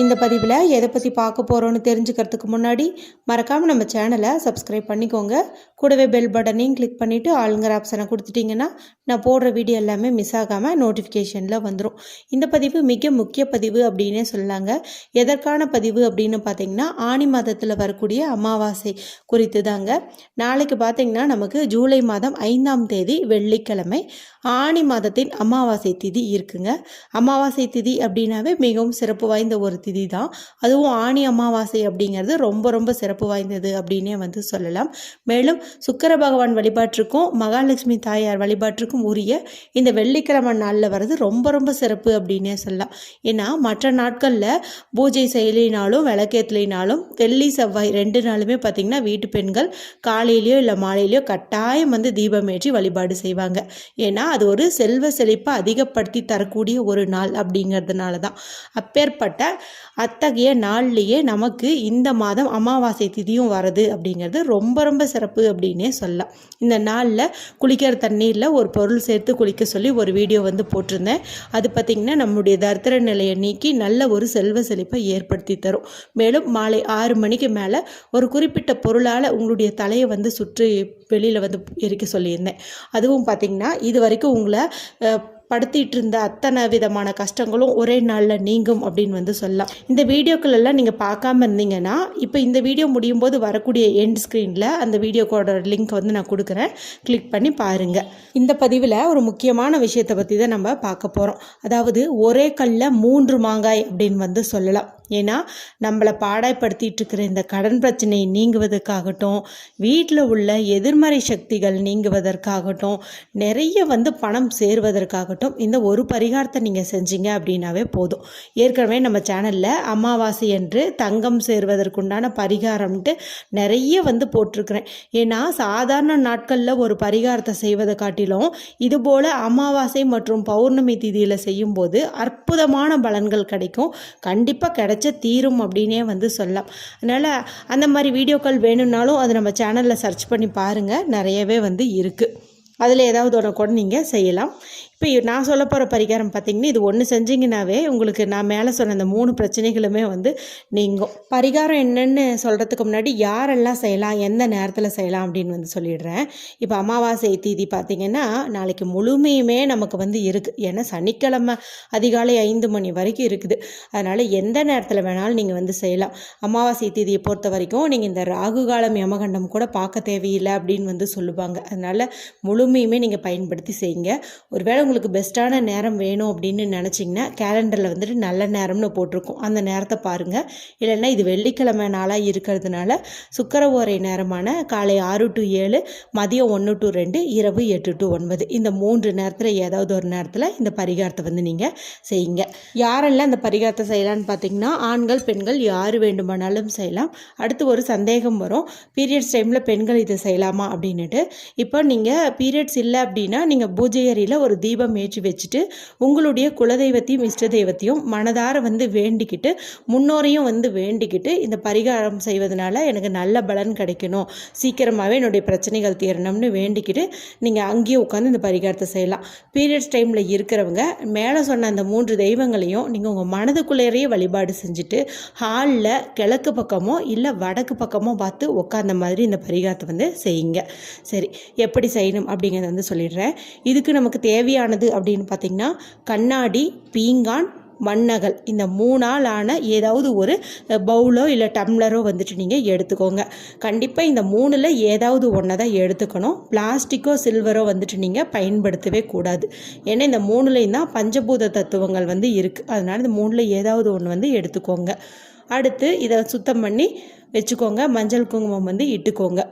இந்த பதிவில் எதை பற்றி பார்க்க போகிறோன்னு தெரிஞ்சுக்கிறதுக்கு முன்னாடி மறக்காமல் நம்ம சேனலை சப்ஸ்கிரைப் பண்ணிக்கோங்க. கூடவே பெல் பட்டனையும் கிளிக் பண்ணிவிட்டு ஆளுங்கிற ஆப்ஷனை கொடுத்துட்டிங்கன்னா நான் போடுற வீடியோ எல்லாமே மிஸ் ஆகாமல் நோட்டிஃபிகேஷனில் வந்துடும் இந்த பதிவு மிக முக்கிய பதிவு அப்படின்னே சொல்லாங்க. எதற்கான பதிவு அப்படின்னு பார்த்தீங்கன்னா ஆணி மாதத்தில் வரக்கூடிய அமாவாசை குறித்து தாங்க நாளைக்கு பார்த்தீங்கன்னா நமக்கு ஜூலை மாதம் ஐந்தாம் தேதி வெள்ளிக்கிழமை ஆணி மாதத்தின் அமாவாசை திதி இருக்குங்க. அமாவாசை திதி அப்படின்னாவே மிகவும் சிறப்பு வாய்ந்த ஒரு திதி தான். அதுவும் ஆணி அமாவாசை அப்படிங்கிறது ரொம்ப ரொம்ப சிறப்பு வாய்ந்தது அப்படின்னே வந்து சொல்லலாம். மேலும் சுக்கர பகவான் வழிபாட்டிற்கும் மகாலட்சுமி தாயார் வழிபாட்டிற்கும் உரிய இந்த வெள்ளிக்கிழமை நாளில் வர்றது ரொம்ப ரொம்ப சிறப்பு அப்படின்னே சொல்லலாம். ஏன்னா மற்ற நாட்களில் பூஜை செயலினாலும் விளக்கேற்றலினாலும் வெள்ளி செவ்வாய் ரெண்டு நாளுமே பார்த்திங்கன்னா வீட்டு பெண்கள் காலையிலையோ இல்லை மாலையிலையோ கட்டாயம் வந்து தீபமேற்றி வழிபாடு செய்வாங்க. ஏன்னா அது ஒரு செல்வ செழிப்பை அதிகப்படுத்தி தரக்கூடிய ஒரு நாள் அப்படிங்கிறதுனால தான் அப்பேற்பட்ட அத்தகைய நாள்லேயே நமக்கு இந்த மாதம் அமாவாசை திதியும் வருது அப்படிங்கிறது ரொம்ப ரொம்ப சிறப்பு அப்படின்னே சொல்லலாம். இந்த நாளில் குளிக்கிற தண்ணீரில் ஒரு பொருள் சேர்த்து குளிக்க சொல்லி ஒரு வீடியோ வந்து போட்டிருந்தேன். அது பார்த்திங்கன்னா நம்முடைய தரித்திர நிலையை நீக்கி நல்ல ஒரு செல்வ செழிப்பை ஏற்படுத்தி தரும். மேலும் மாலை ஆறு மணிக்கு மேலே ஒரு குறிப்பிட்ட பொருளால் உங்களுடைய தலையை வந்து சுற்றி வெளியில் வந்து எரிக்க சொல்லியிருந்தேன். அதுவும் பார்த்திங்கன்னா இது வரைக்கும் உங்களை படுத்திட்டு இருந்த அத்தனை விதமான கஷ்டங்களும் ஒரே நாளில் நீங்கும் அப்படின்னு வந்து சொல்லலாம். இந்த வீடியோக்கள் எல்லாம் நீங்கள் பார்க்காம இருந்தீங்கன்னா இப்போ இந்த வீடியோ முடியும் போது வரக்கூடிய எண்ட் ஸ்க்ரீனில் அந்த வீடியோக்கோட லிங்க் வந்து நான் கொடுக்குறேன். கிளிக் பண்ணி பாருங்கள் இந்த பதிவில் ஒரு முக்கியமான விஷயத்தை பற்றி தான் நம்ம பார்க்க போகிறோம் அதாவது ஒரே கல்லில் மூன்று மாங்காய் அப்படின்னு வந்து சொல்லலாம். ஏன்னா நம்மளை பாடாய்ப்படுத்திட்டு இருக்கிற இந்த கடன் பிரச்சனை நீங்குவதற்காகட்டும் வீட்டில் உள்ள எதிர்மறை சக்திகள் நீங்குவதற்காகட்டும் நிறைய வந்து பணம் சேருவதற்காகட்டும் இந்த ஒரு பரிகாரத்தை நீங்கள் செஞ்சீங்க அப்படின்னாவே போதும். ஏற்கனவே நம்ம சேனலில் அமாவாசை என்று தங்கம் சேருவதற்குண்டான பரிகாரம்ன்ட்டு நிறைய வந்து போட்டிருக்கிறேன். ஏன்னா சாதாரண நாட்களில் ஒரு பரிகாரத்தை செய்வதை காட்டிலும் இதுபோல் அமாவாசை மற்றும் பௌர்ணமி திதியில் செய்யும்போது அற்புதமான பலன்கள் கிடைக்கும். கண்டிப்பாக கிடைச்ச தீரும் அப்படின்னே வந்து சொல்லலாம். அதனால் அந்த மாதிரி வீடியோக்கள் வேணும்னாலும் அது நம்ம சேனலில் சர்ச் பண்ணி பாருங்கள் நிறையவே வந்து இருக்குது அதில் ஏதாவது ஒன்று கூட நீங்கள் செய்யலாம். இப்போ நான் சொல்ல போகிற பரிகாரம் பார்த்தீங்கன்னா இது ஒன்று செஞ்சிங்கனாவே உங்களுக்கு நான் மேலே சொன்ன அந்த மூணு பிரச்சனைகளுமே வந்து நீங்கும். பரிகாரம் என்னன்னு சொல்கிறதுக்கு முன்னாடி யாரெல்லாம் செய்யலாம் எந்த நேரத்தில் செய்யலாம் அப்படின்னு வந்து சொல்லிடுறேன். இப்போ அமாவாசை தீதி பார்த்தீங்கன்னா நாளைக்கு முழுமையுமே நமக்கு வந்து இருக்குது ஏன்னா சனிக்கிழமை அதிகாலை ஐந்து மணி வரைக்கும் இருக்குது. அதனால் எந்த நேரத்தில் வேணாலும் நீங்கள் வந்து செய்யலாம். அமாவாசை தீதியை பொறுத்த வரைக்கும் நீங்கள் இந்த ராகு காலம் யமகண்டம் கூட பார்க்க தேவையில்லை அப்படின்னு வந்து சொல்லுவாங்க. அதனால் முழுமையுமே நீங்கள் பயன்படுத்தி செய்யுங்க. ஒருவேளை உங்களுக்கு பெஸ்ட்டான நேரம் வேணும் அப்படின்னு நினச்சிங்கன்னா கேலண்டரில் வந்துட்டு நல்ல நேரம்னு போட்டிருக்கோம். அந்த நேரத்தை பாருங்கள் இல்லைன்னா இது வெள்ளிக்கிழமை நாளாக இருக்கிறதுனால சுக்கர ஓரை நேரமான காலை ஆறு டு ஏழு மதியம் ஒன்று டு ரெண்டு இரவு எட்டு டு ஒன்பது. இந்த மூன்று நேரத்தில் ஏதாவது ஒரு நேரத்தில் இந்த பரிகாரத்தை வந்து நீங்கள் செய்யுங்க. யாரெல்லாம் இந்த பரிகாரத்தை செய்யலான்னு பார்த்தீங்கன்னா ஆண்கள் பெண்கள் யார் வேண்டுமானாலும் செய்யலாம். அடுத்து ஒரு சந்தேகம் வரும். பீரியட்ஸ் டைமில் பெண்கள் இதை செய்யலாமா அப்படின்னுட்டு. இப்போ நீங்கள் பீரியட்ஸ் இல்லை அப்படின்னா நீங்கள் பூஜை அறையில் ஒரு தீபம் ஏற்றி வச்சுட்டு உங்களுடைய குலதெய்வத்தையும் இஷ்ட தெய்வத்தையும் மனதார வந்து வேண்டிக்கிட்டு முன்னோரையும் வந்து வேண்டிக்கிட்டு இந்த பரிகாரம் செய்வதனால எனக்கு நல்ல பலன் கிடைக்கணும். சீக்கிரமாகவே என்னுடைய பிரச்சனைகள் தீரணும்னு வேண்டிக்கிட்டு நீங்கள் அங்கேயே உட்காந்து இந்த பரிகாரத்தை செய்யலாம். பீரியட்ஸ் டைமில் இருக்கிறவங்க மேலே சொன்ன அந்த மூன்று தெய்வங்களையும் நீங்கள் உங்கள் மனதுக்குள்ளேயே வழிபாடு செஞ்சுட்டு ஹாலில் கிழக்கு பக்கமோ இல்லை வடக்கு பக்கமோ பார்த்து உட்காந்த மாதிரி இந்த பரிகாரத்தை வந்து செய்யுங்க. சரி எப்படி செய்யணும் அப்படிங்கிறத வந்து சொல்லிடுறேன். இதுக்கு நமக்கு தேவையான தேவையானது அப்படின்னு பார்த்தீங்கன்னா கண்ணாடி பீங்கான் மண்ணகல். இந்த மூணால் ஆன ஏதாவது ஒரு பவுலோ இல்லை டம்ளரோ வந்துட்டு நீங்கள் எடுத்துக்கோங்க. கண்டிப்பாக இந்த மூணில் ஏதாவது ஒன்றை தான் எடுத்துக்கணும். பிளாஸ்டிக்கோ சில்வரோ வந்துட்டு நீங்கள் பயன்படுத்தவே கூடாது. ஏன்னா இந்த மூணுலேயும் தான் பஞ்சபூத தத்துவங்கள் வந்து இருக்குது அதனால் இந்த மூணில் ஏதாவது ஒன்று வந்து எடுத்துக்கோங்க. அடுத்து இதை சுத்தம் பண்ணி வச்சுக்கோங்க. மஞ்சள் குங்குமம் வந்து இட்டுக்கோங்க.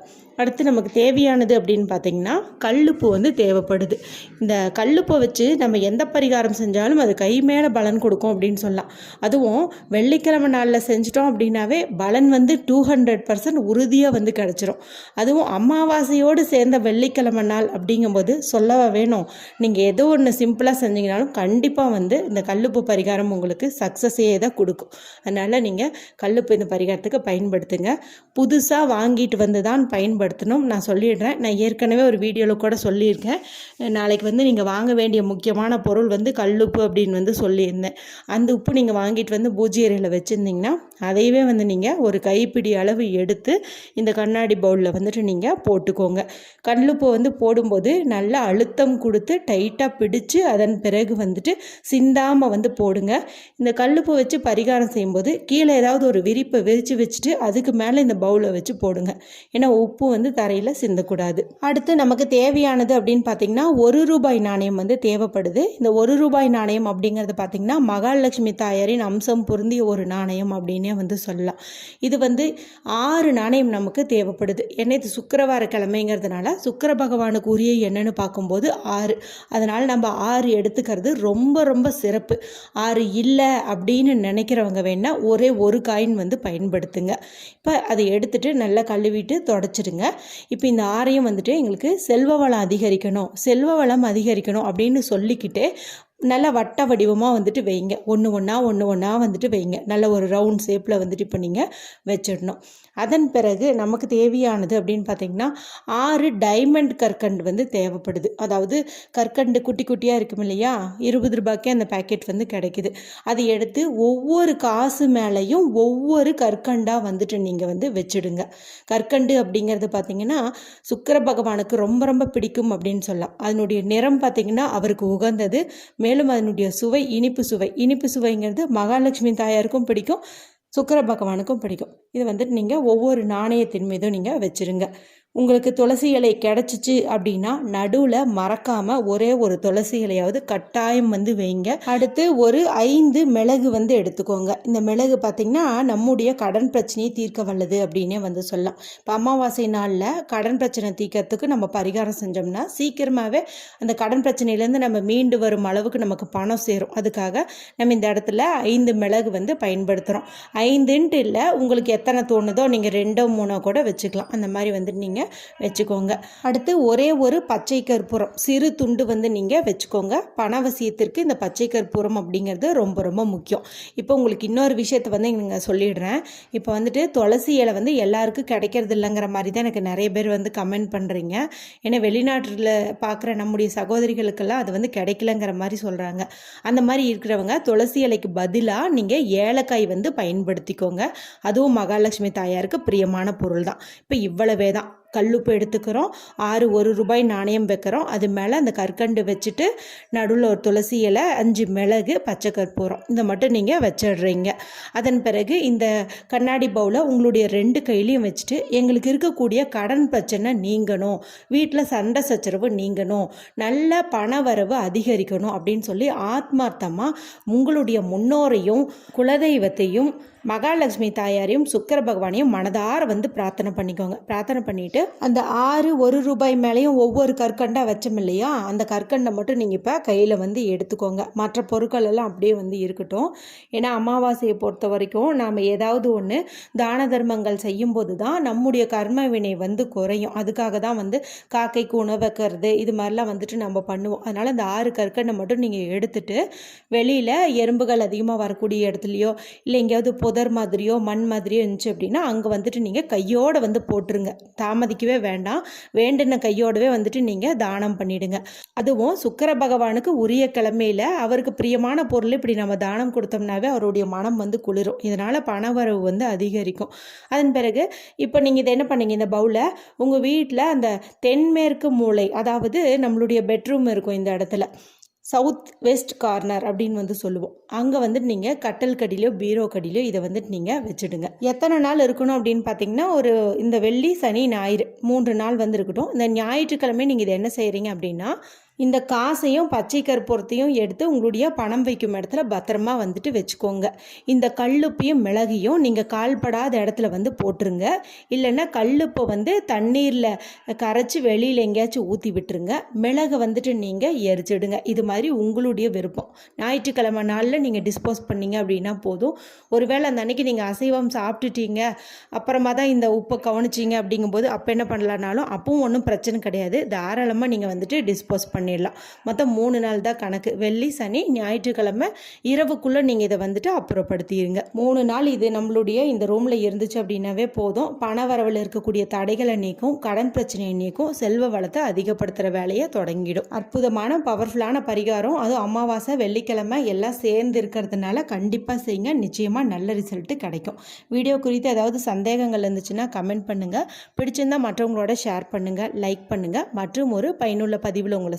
அடுத்து நமக்கு தேவையானது அப்படின்னு பார்த்தீங்கன்னா கல்லுப்பு வந்து தேவைப்படுது. இந்த கல்லுப்பை வச்சு நம்ம எந்த பரிகாரம் செஞ்சாலும் அது கை மேலே பலன் கொடுக்கும் அப்படின்னு சொல்லலாம். அதுவும் வெள்ளிக்கிழமை நாளில் செஞ்சிட்டோம் அப்படின்னாவே பலன் வந்து டூ ஹண்ட்ரட் பர்சன்ட் உறுதியாக வந்து கிடச்சிரும். அதுவும் அமாவாசையோடு சேர்ந்த வெள்ளிக்கிழமை நாள் அப்படிங்கும்போது சொல்லவா வேணும். நீங்கள் ஏதோ ஒன்று சிம்பிளாக செஞ்சீங்கனாலும் கண்டிப்பாக வந்து இந்த கல்லுப்பு பரிகாரம் உங்களுக்கு சக்ஸஸே தான் கொடுக்கும். அதனால் நீங்கள் கல்லுப்பு இந்த பரிகாரத்துக்கு பயன்படுத்துங்க. புதுசாக வாங்கிட்டு வந்து தான் பயன்படுத்தணும். பயன்படுத்தணும். நான் சொல்லிடுறேன். நான் ஏற்கனவே ஒரு வீடியோவில் கூட சொல்லியிருக்கேன். நாளைக்கு வந்து நீங்கள் வாங்க வேண்டிய முக்கியமான பொருள் வந்து கல்லுப்பு அப்படின்னு வந்து சொல்லியிருந்தேன். அந்த உப்பு நீங்கள் வாங்கிட்டு வந்து பூஜை அறையில் வச்சுருந்தீங்கன்னா அதையவே வந்து நீங்கள் ஒரு கைப்பிடி அளவு எடுத்து இந்த கண்ணாடி பவுலில் வந்துட்டு நீங்கள் போட்டுக்கோங்க. கல்லுப்பு வந்து போடும்போது நல்லா அழுத்தம் கொடுத்து டைட்டாக பிடிச்சு அதன் பிறகு வந்துட்டு சிந்தாமல் வந்து போடுங்க. இந்த கல்லுப்பு வச்சு பரிகாரம் செய்யும்போது கீழே ஏதாவது ஒரு விரிப்பை விரித்து வச்சுட்டு அதுக்கு மேலே இந்த பவுலை வச்சு போடுங்க. ஏன்னா உப்பு வந்து வந்து தரையில் சிந்தக்கூடாது. அடுத்து நமக்கு தேவையானது அப்படின்னு பார்த்தீங்கன்னா ஒரு ரூபாய் நாணயம் வந்து தேவைப்படுது. இந்த ஒரு ரூபாய் நாணயம் அப்படிங்கிறது பார்த்தீங்கன்னா மகாலட்சுமி தாயாரின் அம்சம் பொருந்திய ஒரு நாணயம் அப்படின்னே வந்து சொல்லலாம். இது வந்து ஆறு நாணயம் நமக்கு தேவைப்படுது. ஏன்னா இது சுக்கரவார கிழமைங்கிறதுனால சுக்கர பகவானுக்கு உரிய என்னன்னு பார்க்கும்போது ஆறு. அதனால் நம்ம ஆறு எடுத்துக்கிறது ரொம்ப ரொம்ப சிறப்பு. ஆறு இல்லை அப்படின்னு நினைக்கிறவங்க வேணால் ஒரே ஒரு காயின் வந்து பயன்படுத்துங்க. இப்போ அதை எடுத்துட்டு நல்லா கழுவிட்டு தொடச்சிடுங்க. இப்போ இந்த ஆரையும் வந்துட்டு எங்களுக்கு செல்வ வளம் அதிகரிக்கணும் செல்வ வளம் அதிகரிக்கணும் அப்படின்னு சொல்லிக்கிட்டு நல்ல வட்ட வடிவமாக வந்துட்டு வைங்க. ஒன்று ஒன்றா ஒன்று ஒன்றா வந்துட்டு வைங்க. நல்ல ஒரு ரவுண்ட் ஷேப்பில் வந்துட்டு இப்போ நீங்கள் வச்சிடணும். அதன் பிறகு நமக்கு தேவையானது அப்படின்னு பார்த்தீங்கன்னா ஆறு டைமண்ட் கற்கண்டு வந்து தேவைப்படுது. அதாவது கற்கண்டு குட்டி குட்டியாக இருக்கும் இல்லையா? இருபது ரூபாய்க்கே அந்த பேக்கெட் வந்து கிடைக்குது. அதை எடுத்து ஒவ்வொரு காசு மேலேயும் ஒவ்வொரு கற்கண்டாக வந்துட்டு நீங்கள் வந்து வச்சுடுங்க. கற்கண்டு அப்படிங்கிறது பார்த்தீங்கன்னா சுக்கர பகவானுக்கு ரொம்ப ரொம்ப பிடிக்கும் அப்படின்னு சொல்லலாம். அதனுடைய நிறம் பார்த்தீங்கன்னா அவருக்கு உகந்தது மே மேலும் அதனுடைய சுவை இனிப்பு சுவை. இனிப்பு சுவைங்கிறது மகாலட்சுமி தாயாருக்கும் பிடிக்கும் சுக்கர பகவானுக்கும் பிடிக்கும். இது வந்துட்டு நீங்கள் ஒவ்வொரு நாணயத்தின் மீதும் நீங்கள் வச்சுருங்க. உங்களுக்கு துளசி இலை கிடச்சிச்சு அப்படின்னா நடுவில் மறக்காமல் ஒரே ஒரு துளசி இலையாவது கட்டாயம் வந்து வைங்க. அடுத்து ஒரு ஐந்து மிளகு வந்து எடுத்துக்கோங்க. இந்த மிளகு பார்த்திங்கன்னா நம்முடைய கடன் பிரச்சனையை தீர்க்க வல்லது அப்படின்னே வந்து சொல்லலாம். இப்போ அமாவாசை நாளில் கடன் பிரச்சனை தீர்க்கறதுக்கு நம்ம பரிகாரம் செஞ்சோம்னா சீக்கிரமாகவே அந்த கடன் பிரச்சனையிலேருந்து நம்ம மீண்டு வரும் அளவுக்கு நமக்கு பணம் சேரும். அதுக்காக நம்ம இந்த இடத்துல ஐந்து மிளகு வந்து பயன்படுத்துகிறோம் ஐந்துன்ட்டு இல்லை உங்களுக்கு எத்தனை தோணுதோ நீங்கள் ரெண்டோ மூணோ கூட வச்சுக்கலாம். அந்த மாதிரி வந்து நீங்கள் வச்சுக்கோங்க. அடுத்து ஒரே ஒரு பச்சை கற்பூரம். சிறு துண்டு வந்து நீங்கள் வச்சுக்கோங்க. பணவசியத்திற்கு இந்த பச்சை கற்பூரம் அப்படிங்கிறது ரொம்ப ரொம்ப முக்கியம். இப்போ உங்களுக்கு இன்னொரு விஷயத்தை வந்து நீங்கள் சொல்லிடுறேன். இப்போ வந்துட்டு துளசி இலை வந்து எல்லாருக்கும் கிடைக்கிறது இல்லைங்கிற மாதிரி தான் எனக்கு நிறைய பேர் வந்து கமெண்ட் பண்ணுறீங்க ஏன்னா வெளிநாட்டில் பார்க்குற நம்முடைய சகோதரிகளுக்கெல்லாம் அது வந்து கிடைக்கலங்கிற மாதிரி சொல்கிறாங்க அந்த மாதிரி இருக்கிறவங்க துளசி இலைக்கு பதிலாக நீங்கள் ஏலக்காய் வந்து பயன்படுத்திக்கோங்க. அதுவும் மகாலட்சுமி தாயாருக்கு பிரியமான பொருள் தான். இப்போ இவ்வளவே தான். கல்லுப்பு எடுத்துக்கிறோம். ஆறு ஒரு ரூபாய் நாணயம் வைக்கிறோம். அது மேலே அந்த கற்கண்டு வச்சுட்டு நடுவில் ஒரு துளசி இலை அஞ்சு மிளகு பச்சை கற்பூரம். இதை மட்டும் நீங்கள் வச்சிடுறீங்க. அதன் பிறகு இந்த கண்ணாடி பவுலை உங்களுடைய ரெண்டு கையிலையும் வச்சுட்டு எங்களுக்கு இருக்கக்கூடிய கடன் பிரச்சனை நீங்கணும். வீட்டில் சண்டை சச்சரவு நீங்கணும். நல்ல பண வரவு அதிகரிக்கணும் அப்படின்னு சொல்லி ஆத்மார்த்தமாக உங்களுடைய முன்னோரையும் குலதெய்வத்தையும் மகாலட்சுமி தாயாரையும் சுக்கர பகவானையும் மனதார வந்து பிரார்த்தனை பண்ணிக்கோங்க. பிரார்த்தனை பண்ணிட்டு அந்த ஆறு ஒரு ரூபாய் மேலேயும் ஒவ்வொரு கற்கண்டாக வச்சோம் இல்லையா? அந்த கற்கண்டை மட்டும் நீங்கள் இப்போ கையில் வந்து எடுத்துக்கோங்க. மற்ற பொருட்கள் எல்லாம் அப்படியே வந்து இருக்கட்டும். ஏன்னா அமாவாசையை பொறுத்த வரைக்கும் நாம் ஏதாவது ஒன்று தான தர்மங்கள் செய்யும்போது தான் நம்முடைய கர்ம வினை வந்து குறையும். அதுக்காக தான் வந்து காக்கைக்கு உணவு வைக்கிறது இது மாதிரிலாம் வந்துட்டு நம்ம பண்ணுவோம். அதனால் அந்த ஆறு கற்கண்டை மட்டும் நீங்கள் எடுத்துட்டு வெளியில் எறும்புகள் அதிகமாக வரக்கூடிய இடத்துலையோ இல்லை எங்கேயாவது புதர் மாதிரியோ மண் மாதிரியோ இருந்துச்சு அப்படின்னா அங்கே வந்துட்டு நீங்கள் கையோடு வந்து போட்டுருங்க. மதிக்கவே வேண்டாம். வேண்டின கையோடவே வந்துட்டு நீங்கள் தானம் பண்ணிடுங்க. அதுவும் சுக்கர பகவானுக்கு உரிய கிழமையில் அவருக்கு பிரியமான பொருள் இப்படி நம்ம தானம் கொடுத்தோம்னாவே அவருடைய மனம் வந்து குளிரும். இதனால் பணவரவு வந்து அதிகரிக்கும். அதன் பிறகு இப்போ நீங்கள் இதை என்ன பண்ணீங்க? இந்த பவுலை உங்கள் வீட்டில் அந்த தென்மேற்கு மூலை அதாவது நம்மளுடைய பெட்ரூம் இருக்கும் இந்த இடத்துல. சவுத் வெஸ்ட் கார்னர் அப்படின்னு வந்து சொல்லுவோம். அங்கே வந்துட்டு நீங்கள் கட்டல் கடியிலையோ பீரோ கடியிலையோ இதை வந்துட்டு நீங்கள் வச்சுடுங்க. எத்தனை நாள் இருக்கணும் அப்படின்னு பார்த்தீங்கன்னா ஒரு இந்த வெள்ளி சனி ஞாயிறு மூன்று நாள் வந்து இருக்கட்டும். இந்த ஞாயிற்றுக்கிழமை நீங்கள் இதை என்ன செய்கிறீங்க அப்படின்னா இந்த காசையும் பச்சை கற்பூரத்தையும் எடுத்து உங்களுடைய பணம் வைக்கும் இடத்துல பத்திரமா வந்துட்டு வச்சுக்கோங்க. இந்த கல்லுப்பையும் மிளகையும் நீங்கள் கால்படாத இடத்துல வந்து போட்டுருங்க. இல்லைன்னா கல்லுப்பை வந்து தண்ணீரில் கரைச்சி வெளியில் எங்கேயாச்சும் ஊற்றி விட்டுருங்க. மிளகை வந்துட்டு நீங்கள் எரிச்சிடுங்க. இது மாதிரி உங்களுடைய விருப்பம். ஞாயிற்றுக்கிழமை நாளில் நீங்கள் டிஸ்போஸ் பண்ணீங்க அப்படின்னா போதும். ஒருவேளை அந்த அன்னைக்கு நீங்கள் அசைவம் சாப்பிட்டுட்டீங்க. அப்புறமா தான் இந்த உப்பை கவனிச்சிங்க அப்படிங்கும்போது அப்போ என்ன பண்ணலான்னாலும் அப்பவும் ஒன்றும் பிரச்சனை கிடையாது. தாராளமாக நீங்கள் வந்துட்டு டிஸ்போஸ் பண்ணி பண்ணிடலாம். மொத்தம் மூணு நாள் தான் கணக்கு. வெள்ளி சனி ஞாயிற்றுக்கிழமை இரவுக்குள்ளே நீங்கள் இதை வந்துட்டு அப்புறப்படுத்திடுங்க மூணு நாள் இது நம்மளுடைய இந்த ரூமில் இருந்துச்சு அப்படின்னாவே போதும். பண வரவில் இருக்கக்கூடிய தடைகளை நீக்கும் கடன் பிரச்சனையை நீக்கும் செல்வ வளத்தை அதிகப்படுத்துகிற வேலையை தொடங்கிடும். அற்புதமான பவர்ஃபுல்லான பரிகாரம். அதுவும் அமாவாசை வெள்ளிக்கிழமை எல்லாம் சேர்ந்து இருக்கிறதுனால கண்டிப்பாக செய்யுங்க. நிச்சயமாக நல்ல ரிசல்ட்டு கிடைக்கும். வீடியோ குறித்து ஏதாவது சந்தேகங்கள் இருந்துச்சுன்னா கமெண்ட் பண்ணுங்கள் பிடிச்சிருந்தா மற்றவங்களோட ஷேர் பண்ணுங்கள் லைக் பண்ணுங்கள் மற்றும் ஒரு பயனுள்ள பதிவில் உங்களை